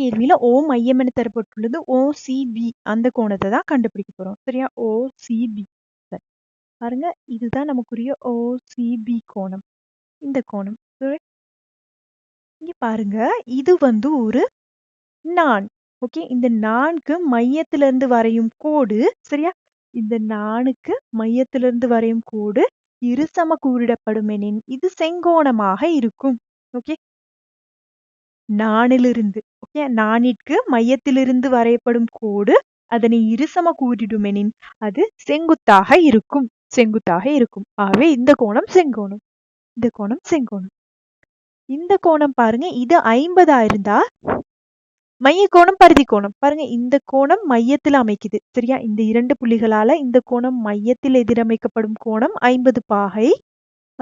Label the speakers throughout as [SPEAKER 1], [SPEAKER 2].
[SPEAKER 1] கேள்வியில ஓ மையம் என தரப்பட்டுள்ளது ஓசிபி அந்த கோணத்தை தான் கண்டுபிடிக்க போறோம். சரியா? ஓசிபி சரி பாருங்க இதுதான் நமக்குரிய ஓசிபி கோணம். இந்த கோணம். இங்க பாருங்க இது வந்து ஒரு நான். ஓகே இந்த நான்கு மையத்திலிருந்து வரையும் கோடு சரியா? இந்த நானுக்கு மையத்திலிருந்து வரையும் கோடு இருசம கூறிடப்படும் எனின் இது செங்கோணமாக இருக்கும். ஓகே நானிலிருந்து. நாணிற்கு மையத்திலிருந்து வரையப்படும் கோடு அதனை இருசம கூறிடுமெனின். அது செங்குத்தாக இருக்கும். செங்குத்தாக இருக்கும். ஆகவே இந்த கோணம் செங்கோணம். இந்த கோணம் செங்கோணம். இந்த கோணம் பாருங்க இது ஐம்பதா இருந்தா மைய கோணம் பருதி கோணம் பாருங்க இந்த கோணம் மையத்தில் அமைக்குது. சரியா? இந்த இரண்டு புள்ளிகளால இந்த கோணம் மையத்தில் எதிரமைக்கப்படும் கோணம் ஐம்பது பாகை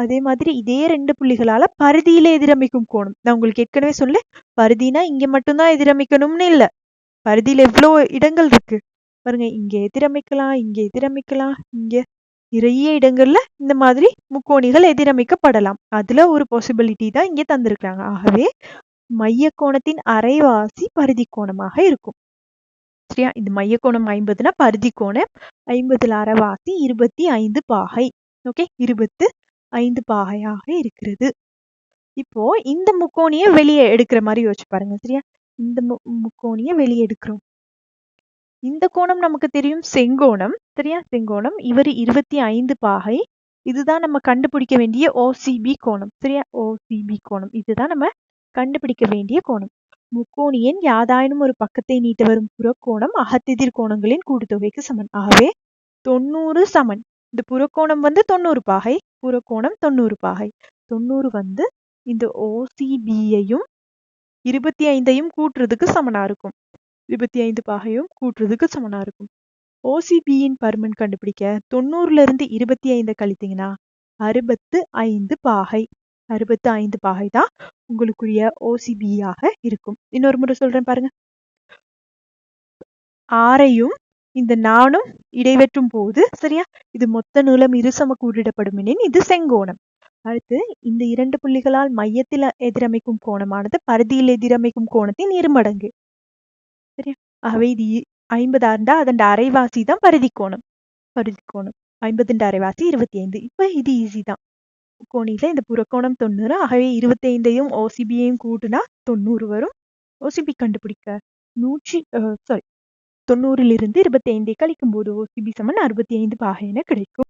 [SPEAKER 1] அதே மாதிரி இதே ரெண்டு புள்ளிகளால பருதியில எதிரமைக்கும் கோணம். நான் உங்களுக்கு ஏற்கனவே சொல்ல பருதினா இங்க மட்டும்தான் எதிரமைக்கணும்னு இல்ல. பருதியில எவ்வளோ இடங்கள் இருக்கு? பாருங்க இங்க எதிரமைக்கலாம் இங்க எதிரமைக்கலாம் இங்க நிறைய இடங்கள்ல இந்த மாதிரி முக்கோணிகள் எதிரமைக்கப்படலாம். அதுல ஒரு பாசிபிலிட்டி தான் இங்க தந்திருக்கிறாங்க. ஆகவே மைய கோணத்தின் அரைவாசி பருதி கோணமாக இருக்கும். சரியா? இந்த மைய கோணம் ஐம்பதுனா பருதி கோணம் ஐம்பதுல அரைவாசி இருபத்தி ஐந்து பாகை. ஓகே இருபத்து ஐந்து பாகையாக இருக்கிறது. இப்போ இந்த முக்கோணிய வெளியே எடுக்கிற மாதிரி யோசிச்சு பாருங்க சரியா? இந்த மு- முக்கோணிய வெளியே எடுக்கிறோம். இந்த கோணம் நமக்கு தெரியும் செங்கோணம் சரியா? செங்கோணம். இவர் இருபத்தி ஐந்து பாகை. இதுதான் நம்ம கண்டுபிடிக்க வேண்டிய ஓசிபி கோணம் சரியா? ஓசிபி கோணம். இதுதான் நம்ம கண்டுபிடிக்க வேண்டிய கோணம். முக்கோணியின் யாதாயினும் ஒரு பக்கத்தை நீட்ட வரும் புறக்கோணம் அகத்தெதிர் கோணங்களின் கூட்டுத்தொகைக்கு சமன். ஆகவே தொண்ணூறு சமன். இந்த புறக்கோணம் வந்து தொண்ணூறு பாகை. புறக்கோணம் தொண்ணூறு பாகை. தொண்ணூறு வந்து இந்த ஓசிபியையும் இருபத்தி ஐந்தையும் கூட்டுறதுக்கு சமனா இருக்கும். இருபத்தி ஐந்து பாகையும் கூட்டுறதுக்கு சமனா இருக்கும். ஓசிபியின் பருமன் கண்டுபிடிக்க தொண்ணூறுல இருந்து இருபத்தி ஐந்தை கழித்தீங்கன்னா அறுபத்து ஐந்து பாகை. அறுபத்து ஐந்து பாகை தான் உங்களுக்குரிய ஓசிபியாக இருக்கும். இன்னொரு முறை சொல்றேன் பாருங்க. ஆறையும் இந்த நானும் இடைவெற்றும் போது சரியா? இது மொத்த நீளம் இருசம கூறிடப்படும் எனின் இது செங்கோணம். அடுத்து இந்த இரண்டு புள்ளிகளால் மையத்தில் எதிரமைக்கும் கோணமானது பரிதியில் எதிரமைக்கும் கோணத்தின் இருமடங்கு சரியா? ஆகவே இது ஐம்பதா இருந்தா அதன் அரைவாசி தான் பரிதி கோணம். பரிதி கோணம். ஐம்பதுண்ட அரைவாசி இருபத்தி ஐந்து இப்போ இது ஈஸி தான். கோணியில இந்த புறக்கோணம் தொண்ணூறு ஆகவே இருபத்தி ஐந்தையும் ஓசிபியையும் கூட்டுனா தொண்ணூறு வரும். ஓசிபி கண்டுபிடிக்க நூற்றி சாரி தொண்ணூறிலிருந்து இருபத்தி ஐந்தை கழிக்கும் போது ஓசிபி சமன் அறுபத்தி ஐந்து பாகையென என கிடைக்கும்.